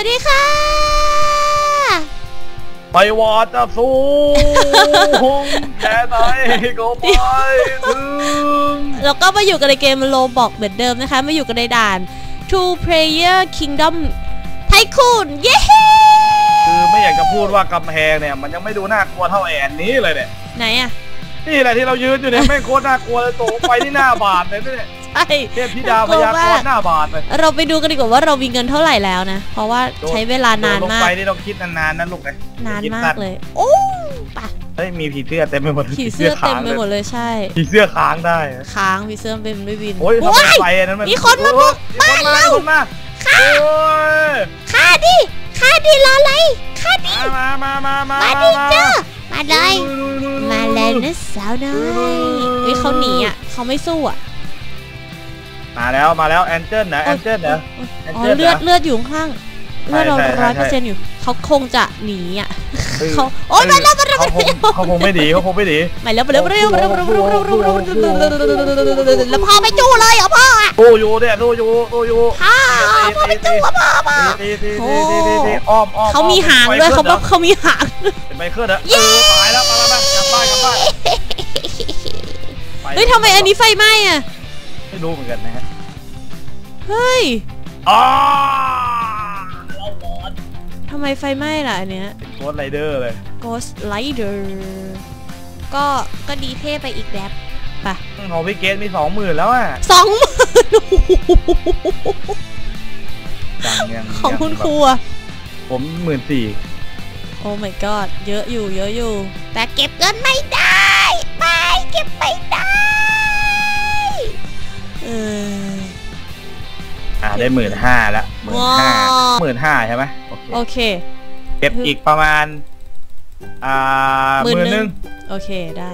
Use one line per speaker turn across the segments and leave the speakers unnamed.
วัสดีค่ะ
ไม่ว่าจะสูงแค่ไหนก็ไปถึง
แล้วก็มาอยู่กันในเกมโลบอกเหมือนเดิมนะคะ มาอยู่กันในด่าน Two Player Kingdom Tycoon เย้
คือไม่อยากจะพูดว่ากำแพงเนี่ย มันยังไม่ดูน่ากลัวเท่าแอนนี้เลยเนี่ย
ไหนอะ
นี่แหละที่เรายืนอยู่เนี่ยแม่งโคตรน่ากลัวเลยตกไปที่หน้าบาดเลยเนี่ย
ใช่
เทพธิดาพยากรณ์หน้าบาดเลย
เราไปดูกันดีกว่าว่าเรามีเงินเท่าไหร่แล้วนะ เพราะว่าใช้เวลานาน
โดลง
มาก
ไปนี่ต้องคิดนานๆนะลูกนะ
นาน
คิด
มา
สั้
กเลย โอ้ปะ
เฮ้ยมีผีเสื้อเต็มไปหมด
ผีเสื้อเต็มไปหมดเลยใช่
ผีเสื้อค้างได้
ค้างผีเสื้อเป็นไม่บิน
โอ้ยทำไม
ว้าย
ไฟอันนั้นมัน
มีคนมาบุก
มีคนมา
บ้านเรา
มีคนมาโอ้ย
ค่าดิค่าดิรออะไรค่าดิ
มามามามา
มา
มา
ดิ
มา
เจ้า มาเลย
ลุๆๆๆ
มาแล้วนะสาวน้อยเฮ้ยเขาหนีอะเขาไม่สู้อะ
มาแล้วมาแล้วแอนเจิลนะแอนเจิลนะ
อ๋อเลือดเลือดอยู่ข้างๆ เมื่อเราร้อยเปอร์เซ็นต์อยู่เขาคงจะหนีอะเขาโอ๊ยมาแล้วมาแล้ว
เขาคงไม่หนีเขาคงไม่
หนีมาแล้วมาแล้วมาแล้วมาแล้วมาแล้วแล้วพ่อไม่จู้เลยเหรอพ่ออะโต
โยเนี่ยโตโยโตโย
พ่อพ่อไม่จู้พ่อพ่อ
โอ้อ้อมอ้อม
เขามีหางด้วยเขาบอกเขามีหาง
ไปเคลื่อนอะตายแล้วไปไปกลับบ้านกลับบ้าน
เฮ้ยทำไมอันนี้ไฟไหม้อะ
ไม่รู้เหมือนกันนะฮะ
เฮ้ย
อ๋อ
ทำไมไฟไหม้ล่ะอันเนี้ย
โคตรไรเดอร์เลย
Ghost Rider ก็ก็ดีเท่ไปอีกแบบปะ
ของพี่เกตมีสองหมื่นแล้วอะ
สองหมื่น
จังยัง
ของคุณ
ยัง
ครู
แบบ
อะ
ผมหมื่นสี่
โอ้ my god เยอะอยู่เยอะอยู่ แต่เก็บเงินไม่ได้ไม่เก็บไม่ได้เออ
อ่าได้หมื่นห้าแล้วหมื่นห้า
ว้าว
หมื่นห้าใช่ไหม โอเค
โอเค
เก็บอีกประมาณ อ่าห
หมื่
มื่
น
น
ห
ห
นึ่
นึ่
ง
ง
โอเคได้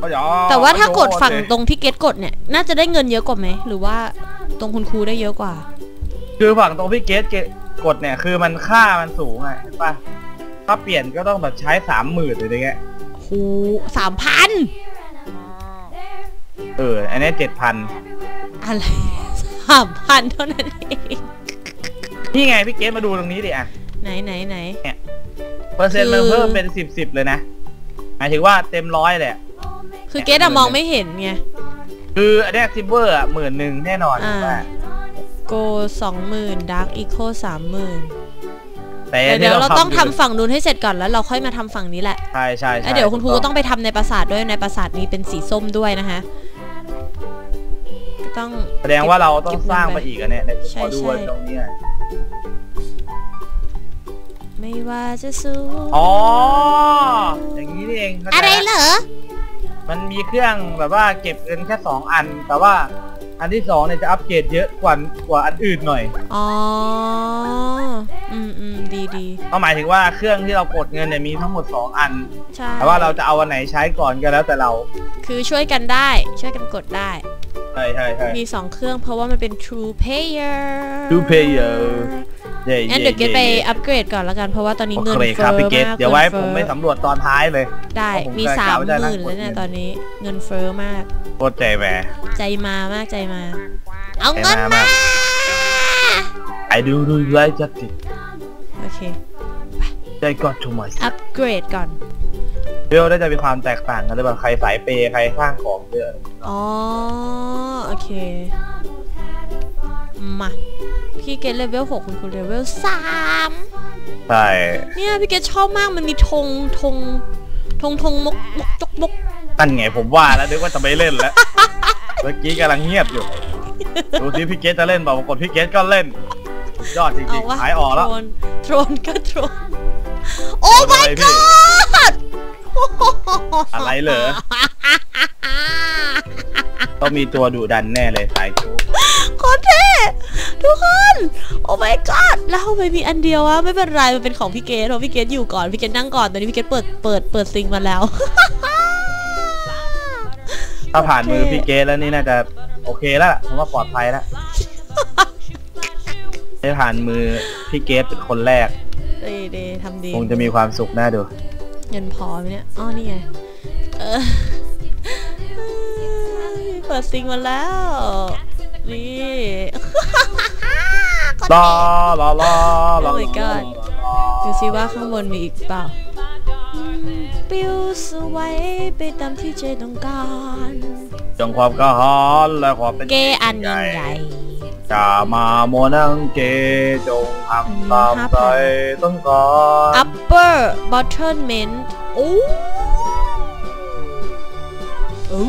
ก็อย่
แต่ว่าถ้ากดฝั่ง
โอเค
ตรงที่เก็ตกดเนี่ย น่าจะได้เงินเยอะกว่าไหม หรือว่าตรงคุณครูได้เยอะกว่า
คือฝั่งตรงพี่เกตเกตกดเนี่ย คือมันค่ามันสูงอะเห็นปะถ้าเปลี่ยนก็ต้องแบบใช้สามหมื่นหรืออะไรเงี้ย
โหสามพัน
เออ อันนี้เจ็ดพัน
อะไรสามพันเท่านั้นเอง
นี่ไงพี่เกตมาดูตรงนี้ดิอะ
ไหนไหนไหน
เปอร์เซ็นต์
คื
มัน
อ
เพิ่มเป็นสิบสิบเลยนะหมายถึงว่าเต็มร้อยเลยอะ
คือเกตอะมองไม่เห็นไง
คืออันเนี้ซิมเวอร์อะหมื่นหนึ่งแน่นอน
อ่า
ว่า
โกสองหมื่นดาร์กอีโคสามหมื่น
แต่
เดี๋ยวเราต้องทำ
ยู่
ฝั่งนู้นให้เสร็จก่อนแล้วเราค่อยมาทำฝั่งนี้แหละ
ใช่ใช่
แล้ว
ใช่
เดี๋ยวคุณครูก็ต้องไปทำในปราสาทด้วยในปราสาทนี้เป็นสีส้มด้วยนะคะก็ต้อง
แสดงว่าเราต้อ
เก็
ง
บเงิน
สร้าง
ไป
มาอีกอันเนี้ยเดี๋ยว
ใช่
ขอดู
ใช่
ตรงนี้หน่อย
ไม่ว่าจะสู้
อ๋อ อย่างนี้นี่เองเข้าใจ
อะไร
ละ
เหรอ
มันมีเครื่องแบบว่าเก็บเงินแค่สองอัน แต่ว่าอันที่สองเนี่ยจะอัปเกรดเยอะกว่ากว่าอันอื่นหน่อย
อ๋อ อืมอืมดีดี
ก็หมายถึงว่าเครื่องที่เรากดเงินเนี่ยมีทั้งหมดสองอัน
ใช่
แต่ว่าเราจะเอาอันไหนใช้ก่อนก็แล้วแต่เรา
คือช่วยกันได้ ช่วยกันกดได้
ใช่ใช่ใช่
มีสองเครื่องเพราะว่ามันเป็น True Player
True Player เย่
งั้นเดี๋ยวเกตไปอัปเกรดก่อนแล้วกัน เพราะว่าตอนนี้
โอ
เงิน
เค
เฟ้
ครับ
อ
พี่เกต
มาก
เดี๋ยวไว้
งิน
ผ
ฟ้อ
มไม่สำรวจตอนท้ายเลย
ได้
ผม
มี
กะ
สาม
กะว่า
ห
จะนั่ง
มื่น
ก
แล้
ด
วเนี่ย
เงิน
ตอนนี้เงินเฟ้อมาก
โคตรใจแหว
ใจมามากใจมา เอา
ใจ
เงิน
มา
มา
มากไอดูดูไลจัดติ
โอเค
ใจก็ทูมัส
อัปเกรดก่อน
เรื่องได้จะมีความแตกต่างกันหรือเปล่าใครสายเปย์ใครสร้างของเยอะ
อ๋อโอเค มา พี่เกตเลเวล6คุณครูเลเวล3
ใช่
เนี่ยพี่เกตชอบมากมันมีธงธงธงธงมกมกจกมก
ตั้นไงผมว่าแล้วนึกว่าจะไม่เล่นแล้ว เมื่อกี้กำลังเงียบอยู่ ดูที่พี่เกตจะเล่นเปล่าปรากฏพี่เกตก็เล่นสุดยอดจ
เอา
ริง
วะ
ๆขายออกแล้ว
โทรนโทรนก็โทรนโอ้
โทรน
my
อะไรพี่
god
อะไรเหรอ ต้องมีตัวดุดันแน่เลยสายจู
โคตรเท่ ทุกคน โอ้ my god แล้วทำไมมีอันเดียววะไม่เป็นไร มันเป็นของพี่เกดเพราะพี่เกดอยู่ก่อน พี่เกดนั่งก่อนตอนนี้พี่เกดเปิดเปิดเปิดซิงมาแล้ว
ถ้าผ่านมือ
โอเค
พี่เกตแล้วนี่น่าจะโอเคแล้วล่ะผมว่าปลอดภัยแล้วได้ผ่านมือพี่เกตเป็นคนแรก
ดีดีทำดี
คงจะมีความสุขน่าดู
เงินพอไหมเนี่ยอ๋อนี่ไงเออปิดซิงมาแล้ว นี่
ลาลาลาลา
Oh my god ดูสิว่าข้างบนมีอีกเปล่า ปิวสวยไปตามที่ใจต้องการ
จงความกระหายและความเป็น
เกอันยิ่งใหญ่
จะมาโมนังเกจงทำตามใจต้องการ
upper buttonment โอ้โอ้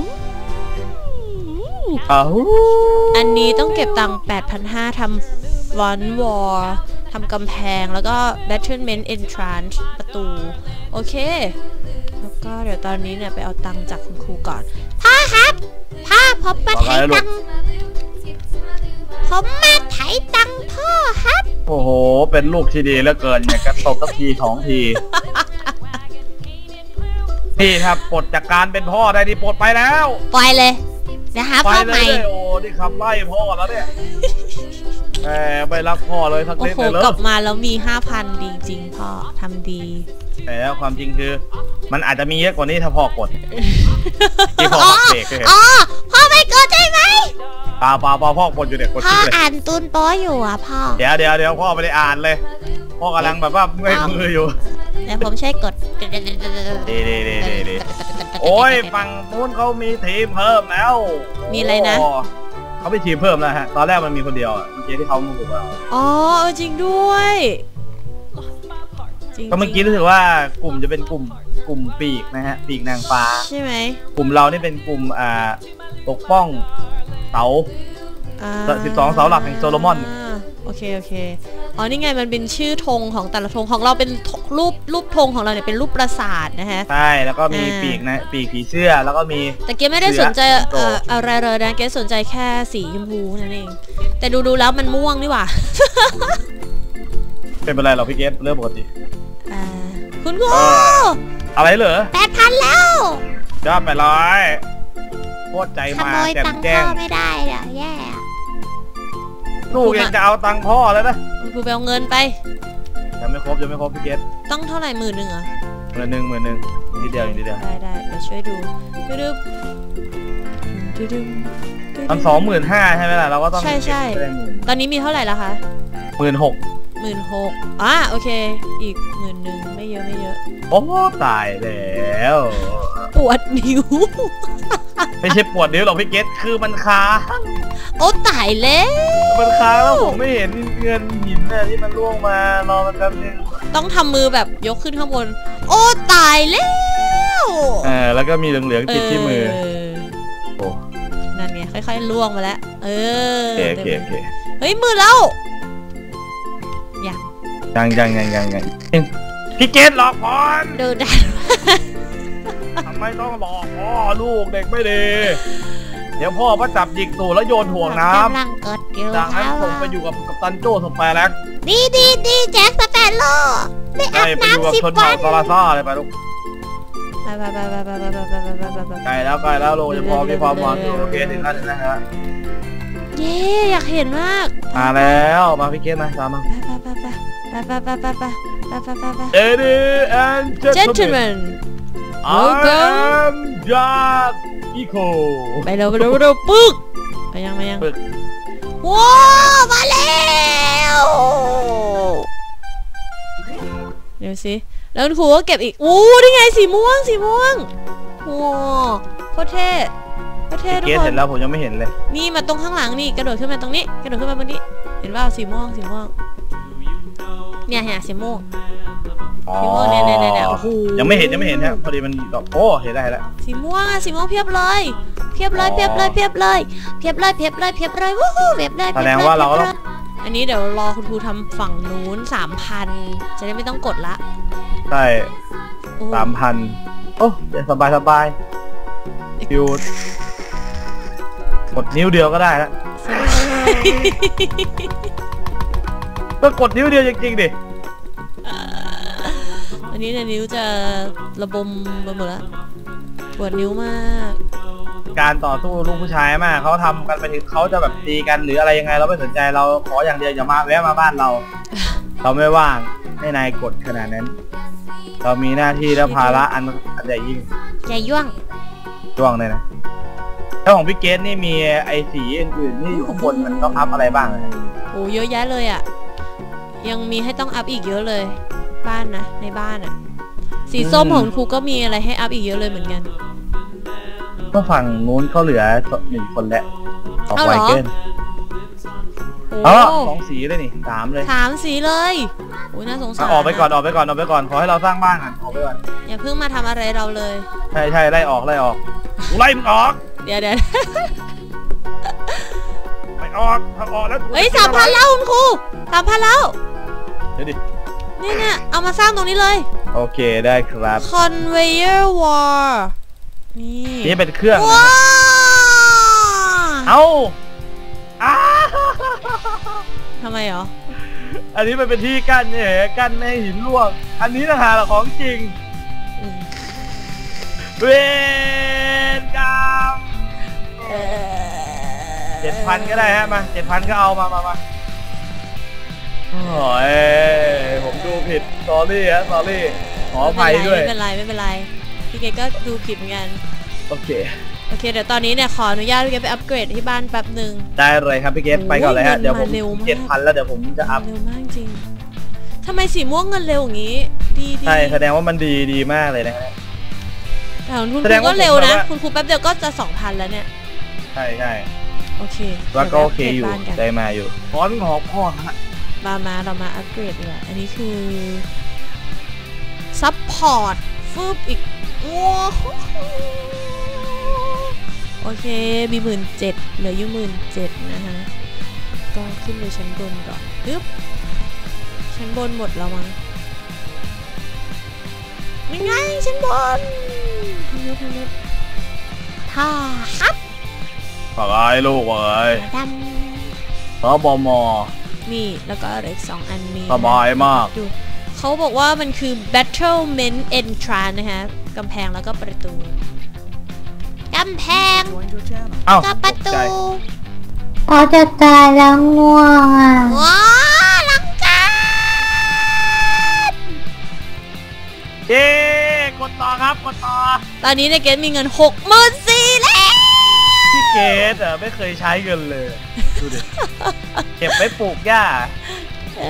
อ้าว
อันนี้ต้องเก็บตังค์8,500ทำ front wall ทำกำแพงแล้วก็ battlement entrance ประตู โอเค แล้วก็เดี๋ยวตอนนี้เนี่ย ไปเอาตังค์จากคุณครูก่อน พ่อครับ พ่อผมมาไถตังค์ผมมาไถตังค์พ่อครับ
โอ้โห เป็นลูกที่ดีเหลือเกินอยากจะตบสักทีสองที นี่ถ้าปลดจากการเป็นพ่อได้นี่ปลดไปแล้ว
ปล่อยเลย นะคะ
ไป
พ่อ
เล
ใหม่
ยโอ้นี่ขับไล่พ่อแล้วเนี่ยแหมไม่รักพ่อเลยสัก
โอ้
นิด
โห
เลยเหร
กลั
อบ
มาแล้วมี5,000ดีจริงพ่อทำดี
แต่แล้วความจริงคือ มันอาจจะมีเยอะกว่านี้ถ้าพ่อกดที่พ่อปักเบรกเลย
อ๋อ พ่อไม่กดใช่ไหม
ปาปาปาพ่อกดอยู่เด็กกด
พ่อ
ชิปเลย
อ่านตูนโป้อยู่อะพ่อ
เดี๋ยวเดี๋ยวเดี๋ยวพ่อไม่ได้อ่านเลย พ่อกำลังแบบว่าเมื่อยมืออยู่
เดี๋ยวผมช่วยกด
ดีดีดีดีดีโอ้ยฝั่งนู้นเขามีทีมเพิ่มแล้ว
มีอะไรนะ
โเขามีทีมเพิ่มแล้วฮะ ตอนแรกมันมีคนเดียวอะเมื่อกี้ที่เขามาบุกเรา
อ๋อเออจริงด้วยจริงๆ
ก็เมื่อกี้รู้สึกว่ากลุ่มจะเป็นกลุ่มกลุ่มปีกนะฮะ ปีกนางฟ้า
ใช่ไหม
กลุ่มเรานี่เป็นกลุ่มอ่าปกป้องเสา
อ่า
12เสาหลักแห่งโซโลมอนา
โอเค โอเค อ๋อ นี่ไงมันเป็นชื่อธงของแต่ละธงของเราเป็นธงรูปรูปธงของเราเนี่ยเป็นรูปปราสาทนะฮะ
ใช่ แล้วก็มี
อ่า
ปีกนะ ปีกผีเสื้อ แล้วก็มี
แต่เกมไม่ได้สนใจ
เสือ
เอ่ออะไรเลยนะ เกมสนใจแค่สีชมพูนั่นเอง แต่ดูดูๆแล้วมันม่วงนี่หว่า
เป็นอะไรหรอพี่เกสเรื่องปกติ
อ่าคุณครู
เอออะไรเหรอ
แปดพันแล้ว
ยอดไปร้อยโคตรใจ
ข
มา
โมย
แจ่ม
ตังค์
แจ้
พ่องไม่ได้เดี๋ยวแย่
ลูกยังจะเอาตังค์พ่อแล้วนะ
คุณครูไปเอาเงินไป
ยังไม่ครบยังไม่ครบพี่เกส
ต้องเท่าไหร่หมื่นหนึ่งเหรอ
หมื่นหนึ่งหมื่นหนึ่งนิดเดียวนิดเดียว
ได้ได้เดี๋ยวช่วยดูดูดูดูดู
ตอนสองหมื่นห้าใช่ไหมล่ะเราก็ต้อง
ใช่ใช่
เก็บได้หมื่น
ตอนนี้มีเท่าไหร่แล้วคะ
หมื่นหก
หมื่นหกอะโอเค อีกหมื่นหนึ่งไม่เยอะไม่เยอะ
โอ้ตายแล้ว
ปวดนิ้ว
ไม่ใช่ปวดนิ้วหรอกพี่เกสคือมันค้าง
โอ้ตายแล้ว
มันค้างแล้วผมไม่เห็นเงินหินน่ะที่มันร่วงมารอมันแป๊บนึง
ต้องทำมือแบบยกขึ้นข้างบน โอ้ตายแล้ว
เออแล้วก็มีเหลืองๆติดที่มือ
เโอ้นั่นไงค่อยๆล่วงมาแล้ว เออ
โอเคโอเคโอเค
เฮ้ยมือแล้วยัง
ยังยังยังยังยังพี่เกดหลอกพอนเดิ
นได้
ทำไมต้องหลอกพ่อลูกเด็กไม่ดี เดี๋ยวพ่อก็จับหยิกตูแล้วโยนห่วงน้ำ
กำลังกดอยู่
จากนั้นผมไปอยู่กับกัปตันโจสเปรแล็ก
ดีดีดีแจ็คสเปรโลไม่อา
บน้ำสิ
บวัน
ไปอยู่กับชนเผ่าซาลาซ่าเลยไปลูก
ไก
ลแล้วไกลแล้วลงจะพอมีความหวังโอเคถึงแล้วถึงแล้วฮะ
เย้อยากเห็นมาก
มาแล้วมาพี่เกดมาตามมา
ไปไปไปไปไปไปไปไปไปไปไปไปไป
เอ็ดดี้แอนเจน
gentlemen
I'm Jack Eco
ไปเร็วไปเร็วไปเร็วปึ๊กไปยังไปยัง
ปึ๊ก
ว้าวมาแล้วเดี๋ยวสิแล้วคุณครูก็เก็บอีกอู้นี่ไงสีม่วงสีม่วงว้าวโคตรเท่โคตรเท่
พี่
ทุ
เก
ก
ส
ค
เห็
น
นแล้วผมยังไม่เห็นเลย
นี่มาตรงข้างหลังนี่กระโดดขึ้นมาตรงนี้ กระโดดขึ้นมาบนนี้ เห็นว่าสีม่วงสีม่วง เนี่ยเห็นสีม่วง
อ๋อ
สีม่วงเนี่ยเนี่ยเนี่ยโอ้โห
ยังไม่เห็นยังไม่เห็นฮะพอดีมันดอกโอ้เห็นได้วเห็นแล้ว
สีม่วงอะสีม่วงเพียบเลยเพียบเลยเพียบเลยเพียบเลยเพียบเลยเพียบเลยเพียบเลยวู้ฮู้เพียบเลย
แสดงว่าเราก็ต้อง
อันนี้เดี๋ยวรอคุณครูทำฝั่งนู้นสามพันจะได้ไม่ต้องกดละ
ใช่
โอ้
สามพันโอ้เดี๋ยวสบายสบายฟิวกดนิ้วเดียวก็ได้แล้ว ก็กดนิ้วเดียวจริงๆดิ
อันนี้เนี่ยนิ้วจะระบมไปหมดแล้วปวดนิ้วมาก
การต่อสู้ลูกผู้ชายมากเขาทำกันไปถึงเขาจะแบบตีกันหรืออะไรยังไงเราไม่สนใจเราขออย่างเดียวอย่ามาแวะมาบ้านเรา เราไม่ว่างให้นายกดขนาดนั้น เรามีหน้าที่และภาระอันอันใหญ่ยิ่ง
ใจย่วง
ช่วงเลยนะทแล้วของพี่เกตนี่มีไอสีอื่นๆที่อยู่ข้างบนมันต้องอัพอะไรบ้างอะ
โอ้เยอะแยะเลยอะ่ะ ยังมีให้ต้องอัพอีกเยอะเลย บ้านนะ ในบ้านอะ่ะสีส้มของคุณครูก็มีอะไรให้อัพอีกเยอะเลยเหมือนกัน
ก็ฝั่งนู้นเขาเหลือหนึ่งคนแล้วออก
เอา
ไว
เหรอ
เกิน
โอ้
อ๋อสองสีเลยนี่สามเลย
สามสีเลยโอ้ยน่าสงสา
อะ
ร
ออกไปก่อนะออกไปก่อนออกไปก่อนขอให้เราสร้างบ้านก่อนออกไปก่อน
อย่าเพิ่งมาทำอะไรเราเลย
ใช่ใช่ไล่ออกไล่ออกกูไล่มึงออก
เดี๋ยวเดี๋ยว
ไปออกถ้าออกแล้ว
เฮ้ยสามพันแล้วคุณครูสามพันแล้ว
เดี๋ยวดิ
เนี่ยเนี่ยเอามาสร้างตรงนี้เลย
โอเคได้ครับ
conveyor war นี่
นี่เป็นเครื่อง
ว้า
เอ้าอ้า
ทำไมเหรอ
อันนี้มันเป็นที่กั้นเนี่ยกั้นไม่ให้หินร่วง อันนี้นะฮะของจริง
อืม
เวรกรรมเจ็ดพันก็ได้ฮะมาเจ็ดพันก็เอามามามา โอ้ยผมดูผิดสอรี่ฮะสอรี่ขออภัยด้วย
ไม่เป็นไรไม่เป็นไรพี่เกดก็ดูผิดเหมือนกัน
โอเค
โอเคเดี๋ยวตอนนี้เนี่ยขออนุญาตพี่เกดไปอัปเกรดที่บ้านแป๊บหนึ่ง
ได้เลยครับพี่เกต
โอ้ย
ไปก่อนเลยฮะ
เงิน
เดี๋ยวผม
มาเร็วมาก
เจ็ดพันแล้วเดี๋ยวผมจะอัพ
เร็วมากจริงทำไมสีม่วงเงินเร็วอย่างนี้ ดีดี
ใช่แสดงว่ามันดีดีมากเลยนะฮะ
แต่ของคุณ
แส
ค
ด
รู
งว่า
ก็เร็วนะ
ผมแบบว่า
คุณครูแป๊บเดียวก็จะสองพันแล้วเนี่ย
ใช่ใช่
โอเค
ว่าก็โอเคอยู่
ดี๋วไปปกรดบ้านกัน
ได้มาอยู่ขอพี่หอพ่อฮะ
มามาเรามาอัปเกรดดีกว่าอันนี้คือ ซัพพอร์ตฟึบอีกว้าวโอเค มีหมื่นเจ็ดเหลืออยู่หมื่นเจ็ดนะฮะ ก็ขึ้นไปชั้นบนก่อนปึ๊บ ชั้นบนหมดแล้วมั้งยังไงชั้นบนทางนี้ทางนี้ท่าฮับ
ฝากไอ้ลูกเอ้ย
ด
สบมำ
นี่แล้วก็เหลืออีกสองอันนี้
สบายมาก
ดูเขาบอกว่ามันคือ battlement entrance นะคะกำแพงแล้วก็ประตูกำแพง
เอ้า
กับประ
ต
ตู
กใจ
เขาจะตายแล้วง่วงอะ
ว้าวลังการ
เย้กดต่อครับกดต่อ
ตอนนี้ในเกมมีเงิน6 4 0 0 0แล้ว
พี่เกดอะไม่เคยใช้เงินเลย ดูดิเก็บไว้ปลูกหญ้า
เอ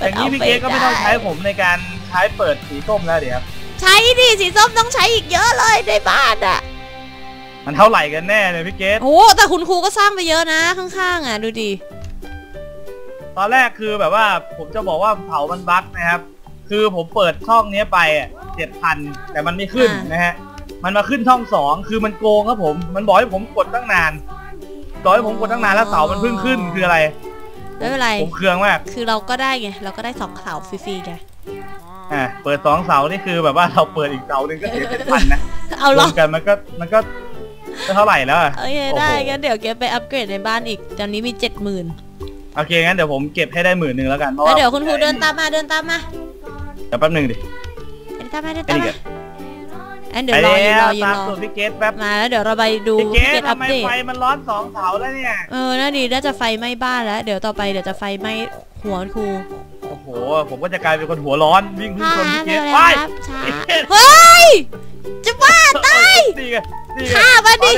อ
อย่างนี้พี่เกดก็ไม่ต้องใช้ผมในการใช้เปิดสีส้มแล้วเดี๋ยวครับ
ใช้ดิสีส้มต้องใช้อีกเยอะเลยในบ้านอะ
มันเท่าไหร่กันแน่เนี่ยพี่เกด
โอ้แต่คุณครูก็สร้างไปเยอะนะข้างๆอะดูดิ
ตอนแรกคือแบบว่าผมจะบอกว่าเผามันบั๊กนะครับ คือผมเปิดช่องเนี้ยไปอะเจ็ดพันแต่มันไม่ขึ้น
อ่าน
นะฮะมันมาขึ้นช่องสองคือมันโกงครับผม มันบอกให้ผมกดตั้งนาน บอกให้ผมกดตั้งนานแล้วเสามันเพิ่งขึ้นคืออะไร
ไม่เป็นไร
ผมเคืองมาก
คือเราก็ได้ไง เราก็ได้สองเสาฟรีๆไง
อะเปิดสองเสานี่คือแบบว่าเราเปิดอีกเสาหนึ่งก็เสียเจ็ดพันนะ
เอา
ร
เหร
ว
อ
มกันมันก็มันก็ก็เท่าไหร่แล้วอะ
โอเค
โอ้โห
ได้งั้นเดี๋ยวเก็บไปอัปเกรดในบ้านอีกตอนนี้มีเจ็ดหมื่น
โอเคงั้นเดี๋ยวผมเก็บให้ได้หมื่นหนึ่งแล้วกันเพราะ
แล้ว
ว่า
เดี๋ยวคุณครูเดินตามมาเดินตามมา
เดี๋ยวแป๊บหนึ่งดิ
เดินตามมาเดิน
ไอ้
ตาม
นี่
มา
ก็
อันเดี๋ยวรออยู่รออยู่
ตาม
รอ
สูตรพี่เกตแป๊บ
มาแล้วเดี๋ยวเราไปดู
พี่เก
พี่เก
ต
ตอั
ทำ
ป
ไม
เดต
ไฟมันร้อนสองเสาแล้วเนี่ย
เออน่าดีน่าจะไฟไหม้บ้านแล้ว เดี๋ยวต่อไปเดี๋ยวจะไฟไหม้หัวคุณครู
โอ้โหผมก็จะกลายเป็นคนหัวร้อนวิ่งขึ้นชนพี่เก
เร็
ต
ว
ไป
ๆครับช้าเฮ้ยจะบ้าตาย
นี่ไงนี่ไง
ฆ่ามันดิ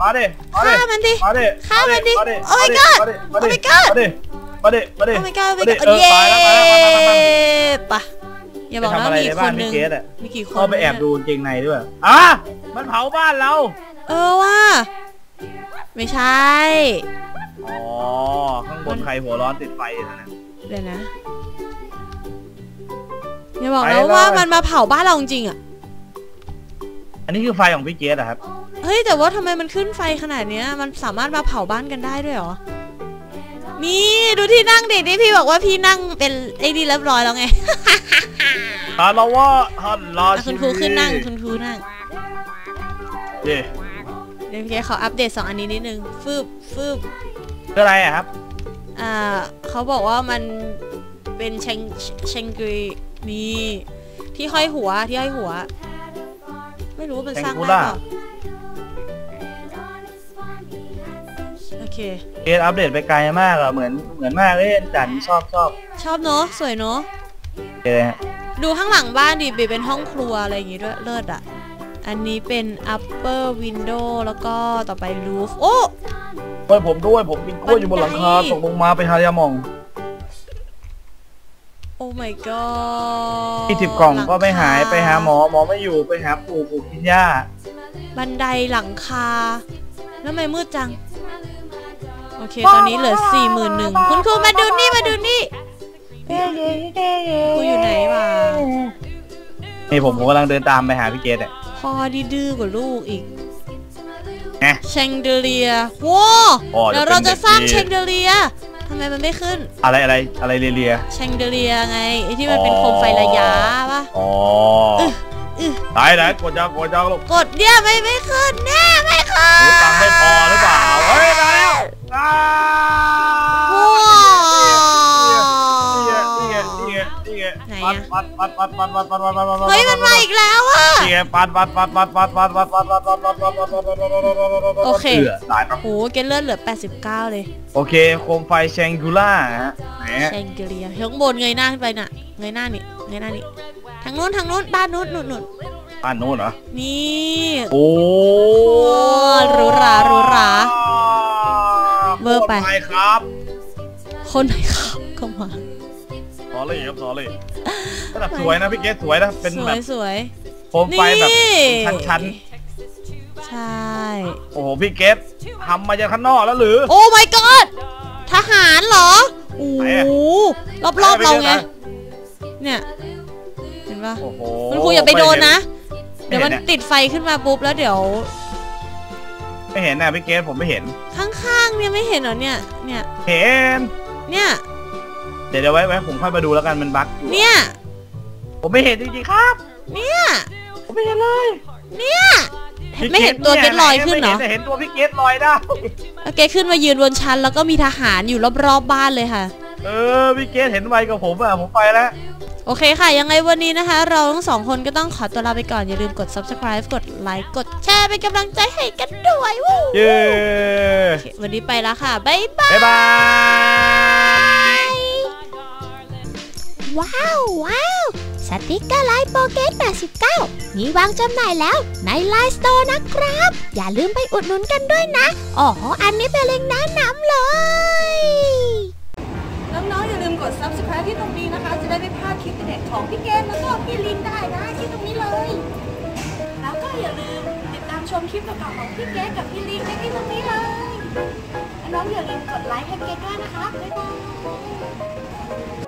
มาดิมาดิ
ฆ่ามันดิ
มาดิ
ฆ่ามันดิ
มาดิ
Oh my god
มาดิมาดิ
Oh my god
มาดิมาดิมาดิ
โอ้ my god
มาดิ
my god
เออ
เย้
ไปแล้วไปแล้วไปแล้วไปแล้ว
ปะ อย่าบอกนะ
ไปทำอะไร
มี
ใน
ค
บ้าน
นหนึง
พี่เกรซอะ
มีกี่คน
เข้าไปแอบดูกางเกงในด้วยอะมันเผาบ้านเรา
เออว่าไม่ใช่
อ๋อ ข้างบนใครหัวร้อนติดไฟอยู่นะ
เดี๋ยวนะอย่าบอก
ไป
นะ
เลย
ว่ามันมาเผาบ้านเราจริงๆอะ
อันนี้คือไฟของพี่เกสอะครับ
เฮ้ยแต่ว่าทำไมมันขึ้นไฟขนาดเนี้ย มันสามารถมาเผาบ้านกันได้ด้วยเหรอ นี่ดูที่นั่งดิที่พี่บอกว่าพี่นั่งเป็นไอ้นี่เรียบร้อยแล้วไง
คาราวะท่านรา
อะ
ชิ
คุณ
นี
ครูขึ้นนั่งคุณครูนั่ง
เย่
เดี๋ยวพี่แกขออัปเดตสองอันนี้นิดนึงฟืบฟืบ
คืออะไรอะครับ
อ่าเขาบอกว่ามันเป็นเชงเชงกรีนี่ที่ห้อยหัวที่ห้อยหัว ไม่รู้ว่ามันสร้างได้เปล่าโเค
เกสอัปเดตไปไกลมากอะเหมือนเหมือนมากเลยจันชอบชอบ
ชอบเนอะสวยเนอะ
เลยฮะ
ดูข้างหลังบ้านดิเป็นห้องครัวอะไรอย่างงี้ด้วยเลิศอะอันนี้เป็น upper window แล้วก็ต่อไป roof โอ้
ช่วยผมด้วยผมกินกล้วยอยู่บนหลังคา
บันได
ตกลงมาไปหายาหมอง
โอ้ my god
ที่สิบกล่องก็ไม่หาย
ลังค
ไปหาหมอหมอไม่อยู่ไปหาปู่ปู่กินหญ้า
บันไดหลังคา แล้วทำไมมืดจังโอ เค ตอนนี้เหลือสี่หมื่นหนึ่งคุณครูมาดูนี่มาดูนี่กูอยู่ไหนวะ
นี่ผมผมกำลังเดินตามไปหาพี่เกดอะ
พอดีดื้อกว่าลูกอีก
ไง
เชงเดเลียว้า
อ๋อ
เดี๋ยว
จะเป็น
เราจะสร้าง
เด็กดี
เชงเดเลียทำไมมันไม่ขึ้น
อะไรอะไรอะไรเลีย
เชงเดเลียไงไอที่มันเป็นโคมไฟระยะปะ
ๆอ๋อ
อื้อ
ตายแล้วกดยังกดยังลูก
กดเนี่ยไม่ไม่ขึ้นแน่ไม่ขึ้น
รู้ตังค์ไม่พอหรือเปล่าเฮ้ยมาแล้ว อ้า
ว้า
นี่ไงนี่ไงนี่ไง
ไหน
ปัดปัดปัดปัดปัดปัดปัดปัดปัดปัด
เฮ้ยมันมาอีกแล้วอะ
นี่ปัดปัดปัดปัดปัดปัดปัดปัดปัดปัดปัดปัดปัดปัดปัดปัดปัด
โอเค
ตายปะ
โหเกลเลือเหลือ 89 เลย
โอเคโคมไฟแชงกูล่าฮะแหม
เชงเดเลียข้างบนเงยหน้าขึ้นไปน่ะเงยหน้านี่เงยหน้านี่ทางนู้นทางนู้นบ้านนู้นนู่นนู่น
บ้านนู้นเหรอ
นี่
โอ้
หรูหราหรูหรา เวอร์ไป
โคตครับ
คนไหนขับเข้ามา
สอรี่ครับสอรี่ระดับสวยนะพี่เกสสวยนะ เป็น
สว
แบบ
ยสวย
โคมไฟแบบ
นี่
ชั้น
ใช่
ๆโอ้โหพี่เกสทำมาจากข้างนอกแล้วหรือ
โอ้ my god ทหารเหรอ โอ้
ไหน
โห
อะ
รอบๆเราไง
ไหนอะ
เนี่ย เห็นปะ
โอ้โห
คุณครูอย่าไปโดนนะ
ไม่เห็น
เดี๋ยวมัน
ไม่เห็น
ติดไฟขึ้นมาปุ๊บแล้วเดี๋ยว
ไม่เห็นนะพี่เกสผมไม่เห็น
ข้างๆเนี่ยไม่เห็นเหรอเนี่ย เนี่ย
เห็น
เนี่ย
เดี๋ยวเดี๋ยวไว้ไว้ผมค่อยมาดูแล้วกันมันบั๊กอยู่
เนี่ย
ผมไม่เห็นจริงๆครับ
เนี่ย
ผมไม่เห็นเลย
เนี่ย ไม่เห็นตัวเก็ตลอยขึ้นเหรอ
ไม่เห็นแต่เห็นตัวพี่เกสลอยได้
โอเคขึ้นมายืนบนชั้นแล้วก็มีทหารอยู่รอบๆบ้านเลยค่ะ
เออพี่เกสเห็นไวกับผมอะผมไปแล้ว
โอเคค่ะ ยังไงวันนี้นะคะ เราทั้งสองคนก็ต้องขอตัวลาไปก่อน อย่าลืมกด subscribe กดไลค์กดแชร์เป็นกำลังใจให้กันด้วยวู้
เย้
โอเควันนี้ไปแล้วค่ะ บ๊ายบาย
บ๊ายบาย
ว้าวว้าวสติกเกอร์ไลน์โปเกต89 มีวางจำหน่ายแล้วในไลน์สโตร์นะครับ อย่าลืมไปอุดหนุนกันด้วยนะ อ๋อ อันนี้เป็นเล็งก์แนะนำเลย
น้องๆอย่าลืมก ด subscribe ที่ตรงนี้นะคะ จะได้ไม่พลาดคลิปเด็ดของพี่เกมแล้วก็พี่ลินได้นะที่ตรงนี้เลย แล้วก็อย่าลืมติดตามชมคลิปเก่าๆของพี่เกมกับพี่ลินได้ที่ตรงนี้เลยน้องอย่าลืมกดไลค์ให้เกมด้วยนะคะบ๊ายบาย